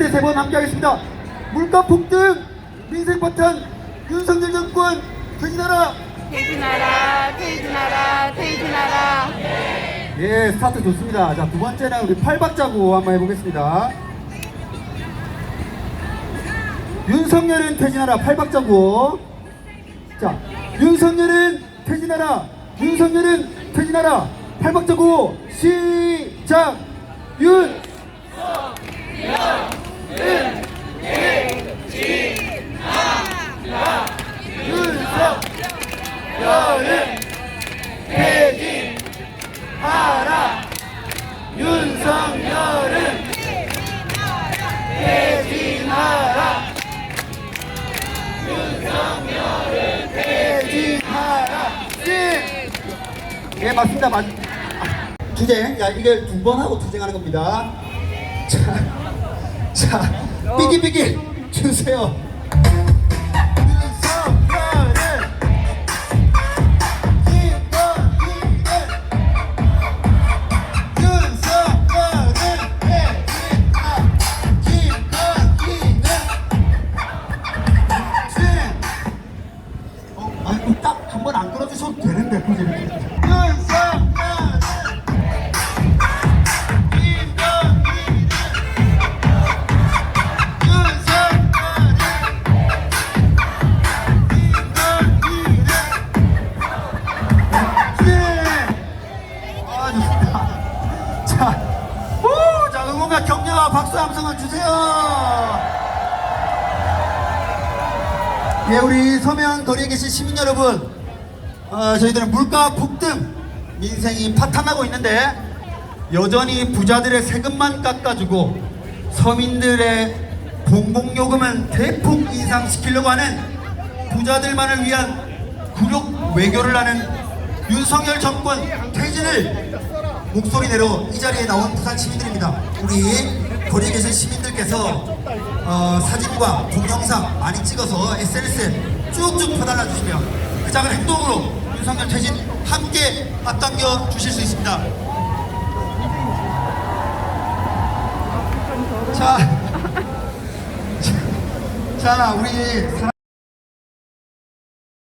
끝에 세번 함께하겠습니다. 물가 폭등, 민생 파탄, 윤석열 정권 퇴진하라. 퇴진하라, 퇴진하라, 퇴진하라. 예, 스타트 좋습니다. 자, 두 번째는 우리 팔박자고 한번 해보겠습니다. 윤석열은 퇴진하라, 팔박자고. 자, 윤석열은 퇴진하라, 윤석열은 퇴진하라, 팔박자고, 시작! 윤! 윤석열은 퇴진하라! 예, 예 맞습니다. 맞... 아, 투쟁. 야, 이게 두 번 하고 투쟁하는 겁니다. 자, 자, 삐끼삐끼 주세요. 응원과 격려와 박수 함성을 주세요. 예, 우리 서면 거리에 계신 시민 여러분, 어, 저희들은 물가 폭등, 민생이 파탄나고 있는데, 여전히 부자들의 세금만 깎아주고, 서민들의 공공요금은 대폭 인상시키려고 하는 부자들만을 위한 굴욕 외교를 하는 윤석열 정권 퇴진을 목소리 내로 이 자리에 나온 부산 시민들입니다. 우리 거리에 계신 시민들께서 어, 사진과 동영상 많이 찍어서 SNS에 쭉쭉 퍼달라 주시면 그 작은 행동으로 윤석열 퇴진 함께 앞당겨 주실 수 있습니다. 자, 자, 자 우리